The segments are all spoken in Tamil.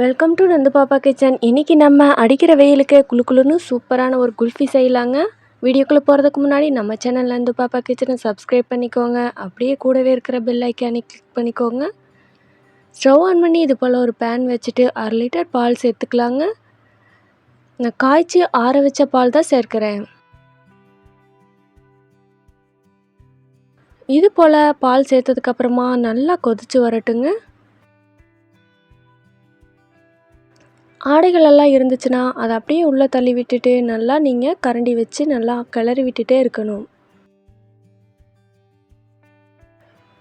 வெல்கம் டு நந்து பாப்பா கிச்சன் இன்றைக்கி நம்ம அடிக்கிற வெயிலுக்கு குளு குளுன்னு சூப்பரான ஒரு குல்ஃபி செய்யலாங்க. வீடியோக்குள்ளே போகிறதுக்கு முன்னாடி நம்ம சேனல் நந்து பாப்பா கிச்சனை சப்ஸ்கிரைப் பண்ணிக்கோங்க. அப்படியே கூடவே இருக்கிற பெல் ஐக்கானே கிளிக் பண்ணிக்கோங்க. ஸ்டவ் ஆன் பண்ணி இது போல் ஒரு பேன் வச்சுட்டு அரை லிட்டர் பால் சேர்த்துக்கலாங்க. நான் காய்ச்சி ஆற வச்ச பால் தான் சேர்க்குறேன். இது போல் பால் சேர்த்ததுக்கப்புறமா நல்லா கொதிச்சு வரட்டுங்க. ஆடைகளெல்லாம் இருந்துச்சுன்னா அதை அப்படியே உள்ளே தள்ளி விட்டுட்டு நல்லா நீங்கள் கரண்டி வச்சு நல்லா கிளறி விட்டுட்டே இருக்கணும்.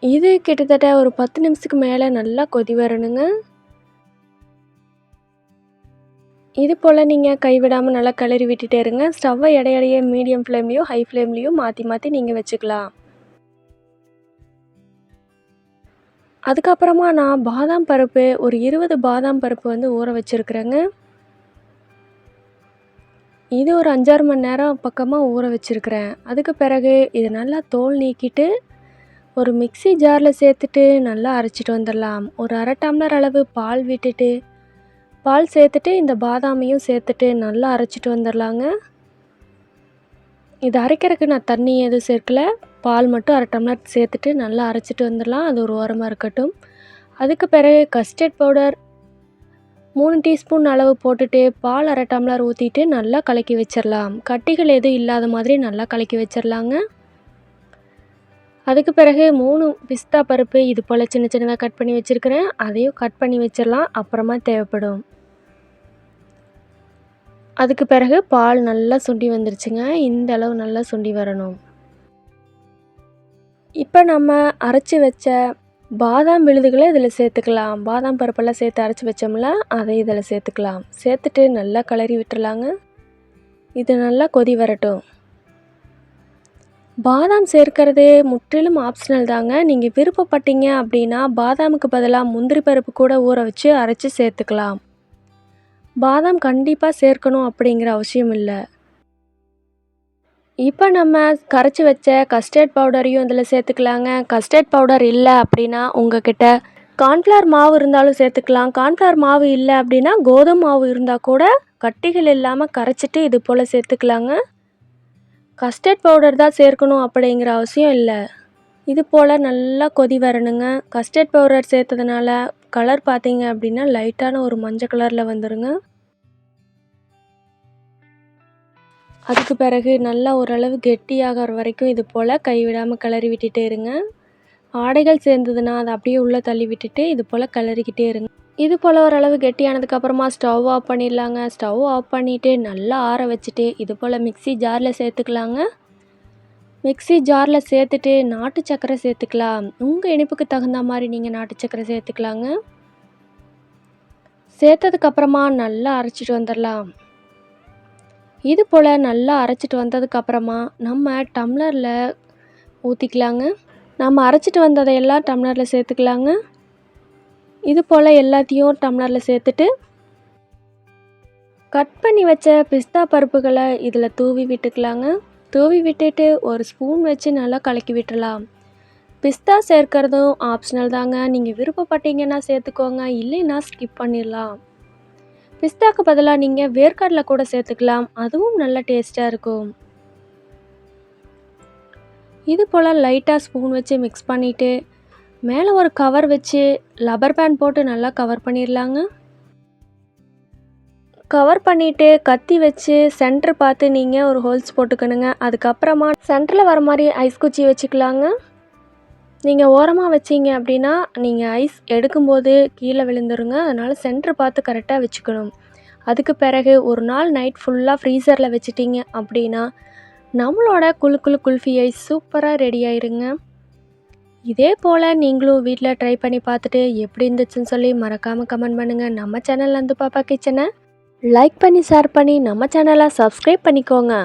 இது கிட்டத்தட்ட ஒரு பத்து நிமிஷத்துக்கு மேலே நல்லா கொதி வரணுங்க. இது போல் நீங்கள் கைவிடாமல் நல்லா கிளறி விட்டுட்டே இருங்க. ஸ்டவ்வை இடையிடையே மீடியம் ஃப்ளேம்லேயும் ஹை ஃப்ளேம்லேயும் மாற்றி மாற்றி நீங்கள் வச்சுக்கலாம். அதுக்கப்புறமா நான் பாதாம் பருப்பு ஒரு இருபது பாதாம் பருப்பு வந்து ஊற வச்சுருக்குறேங்க. இது ஒரு அஞ்சாறு மணி நேரம் பக்கமாக ஊற வச்சுருக்கிறேன். அதுக்கு பிறகு இது நல்லா தோல் நீக்கிட்டு ஒரு மிக்சி ஜாரில் சேர்த்துட்டு நல்லா அரைச்சிட்டு வந்துடலாம். ஒரு அரை டம்ளர் அளவு பால் விட்டுட்டு பால் சேர்த்துட்டு இந்த பாதாமையும் சேர்த்துட்டு நல்லா அரைச்சிட்டு வந்துடலாங்க. இது அரைக்கிறதுக்கு நான் தண்ணி எதுவும் சேர்க்கல. பால் மட்டும் அரை டம்ளர் சேர்த்துட்டு நல்லா அரைச்சிட்டு வந்துடலாம். அது ஒரு ஓரமாக இருக்கட்டும். அதுக்கு பிறகு கஸ்டர்ட் பவுடர் மூணு டீஸ்பூன் அளவு போட்டுட்டு பால் அரை டம்ளர் ஊற்றிட்டு நல்லா கலக்கி வச்சிடலாம். கட்டிகள் எதுவும் இல்லாத மாதிரி நல்லா கலக்கி வச்சிடலாங்க. அதுக்கு பிறகு மூணு பிஸ்தா பருப்பு இது போல் சின்ன சின்னதாக கட் பண்ணி வச்சுருக்கிறேன். அதையும் கட் பண்ணி வச்சிடலாம். அப்புறமா தேவைப்படும். அதுக்கு பிறகு பால் நல்லா சுண்டி வந்துருச்சுங்க. இந்த அளவு நல்லா சுண்டி வரணும். இப்போ நம்ம அரைச்சி வச்ச பாதாம் விழுதுகளை இதில் சேர்த்துக்கலாம். பாதாம் பருப்பெல்லாம் சேர்த்து அரைச்சி வச்சோம்ல அதை இதில் சேர்த்துக்கலாம். சேர்த்துட்டு நல்லா கிளறி விட்டுறலாங்க. இது நல்லா கொதி வரட்டும். பாதாம் சேர்க்கிறது முற்றிலும் ஆப்ஷனல் தாங்க. நீங்கள் விருப்பப்பட்டீங்க அப்படின்னா பாதாமுக்கு பதிலாக முந்திரி பருப்பு கூட ஊற வச்சு அரைச்சி சேர்த்துக்கலாம். பாதாம் கண்டிப்பாக சேர்க்கணும் அப்படிங்கிற அவசியம் இல்லை. இப்போ நம்ம கரைச்சி வச்ச கஸ்டர்ட் பவுடரையும் இதில் சேர்த்துக்கலாங்க. கஸ்டர்ட் பவுடர் இல்லை அப்படின்னா உங்ககிட்ட கார்ன்ஃப்ளவர் மாவு இருந்தாலும் சேர்த்துக்கலாம். கார்ன்ஃப்ளவர் மாவு இல்லை அப்படின்னா கோதுமை மாவு இருந்தால் கூட கட்டிகள் இல்லாமல் கரைச்சிட்டு இது போல் சேர்த்துக்கலாங்க. கஸ்டர்ட் பவுடர் தான் சேர்க்கணும் அப்படிங்கிற அவசியம் இல்லை. இது போல் நல்லா கொதி வரணுங்க. கஸ்டர்ட் பவுடர் சேர்த்ததுனால கலர் பார்த்தீங்க அப்படின்னா லைட்டான ஒரு மஞ்சள் கலரில் வந்துடுங்க அதுக்கு பிறகு நல்லா ஓரளவு கெட்டியாகிற வரைக்கும் இது போல் கைவிடாமல் கிளறி விட்டுட்டே இருங்க. ஆடைகள் சேர்ந்ததுன்னா அதை அப்படியே உள்ளே தள்ளி விட்டுட்டு இது போல் கிளறிக்கிட்டே இருங்க. இது போல் ஓரளவு கெட்டியானதுக்கப்புறமா ஸ்டவ் ஆஃப் பண்ணிடலாங்க. ஸ்டவ் ஆஃப் பண்ணிவிட்டு நல்லா ஆற வச்சுட்டு இது போல் மிக்சி ஜாரில் சேர்த்துக்கலாங்க. மிக்சி ஜாரில் சேர்த்துட்டு நாட்டு சக்கரை சேர்த்துக்கலாம். உங்கள் இனிப்புக்கு தகுந்த மாதிரி நீங்கள் நாட்டு சக்கரை சேர்த்துக்கலாங்க. சேர்த்ததுக்கப்புறமா நல்லா அரைச்சிட்டு வந்துடலாம். இது போல் நல்லா அரைச்சிட்டு வந்ததுக்கப்புறமா நம்ம டம்ளரில் ஊற்றிக்கலாங்க நம்ம அரைச்சிட்டு வந்ததையெல்லாம் டம்ளரில் சேர்த்துக்கலாங்க. இது போல் எல்லாத்தையும் டம்ளரில் சேர்த்துட்டு கட் பண்ணி வச்ச பிஸ்தா பருப்புகளை இதில் தூவி விட்டுக்கலாங்க. தூவி விட்டுட்டு ஒரு ஸ்பூன் வச்சு நல்லா கலக்கி விட்டுடலாம். பிஸ்தா சேர்க்கிறதும் ஆப்ஷனல் தாங்க. நீங்கள் விருப்பப்பட்டீங்கன்னா சேர்த்துக்கோங்க. இல்லைன்னா ஸ்கிப் பண்ணிடலாம். பிஸ்தாக்கு பதிலாக நீங்கள் வேர்க்கடலை கூட சேர்த்துக்கலாம். அதுவும் நல்ல டேஸ்ட்டாக இருக்கும். இது போல் லைட்டாக ஸ்பூன் வச்சு மிக்ஸ் பண்ணிவிட்டு மேலே ஒரு கவர் வச்சு லப்பர் பேண்ட் போட்டு நல்லா கவர் பண்ணிடலாங்க கவர் பண்ணிவிட்டு கத்தி வச்சு சென்டர் பார்த்து நீங்கள் ஒரு ஹோல்ஸ் போட்டுக்கணுங்க. அதுக்கப்புறமா சென்டரில் வர மாதிரி ஐஸ் குச்சி வச்சுக்கலாங்க. நீங்கள் ஓரமாக வச்சிங்க அப்படின்னா நீங்கள் ஐஸ் எடுக்கும்போது கீழே விழுந்துருங்க. அதனால் சென்டர் பார்த்து கரெக்டாக வச்சுக்கணும். அதுக்கு பிறகு ஒரு நாள் நைட் ஃபுல்லாக ஃப்ரீசரில் வச்சிட்டிங்க அப்படின்னா நம்மளோட குழு குழு குல்ஃபி ஐஸ் சூப்பராக ரெடி ஆயிருங்க. இதே போல் நீங்களும் வீட்டில் ட்ரை பண்ணி பார்த்துட்டு எப்படி இருந்துச்சுன்னு சொல்லி மறக்காமல் கமெண்ட் பண்ணுங்கள் நம்ம சேனல் வந்து பாப்பா கிச்சனை. லைக் பண்ணி ஷேர் பண்ணி நம்ம சேனலை சப்ஸ்கிரைப் பண்ணிக்கோங்க.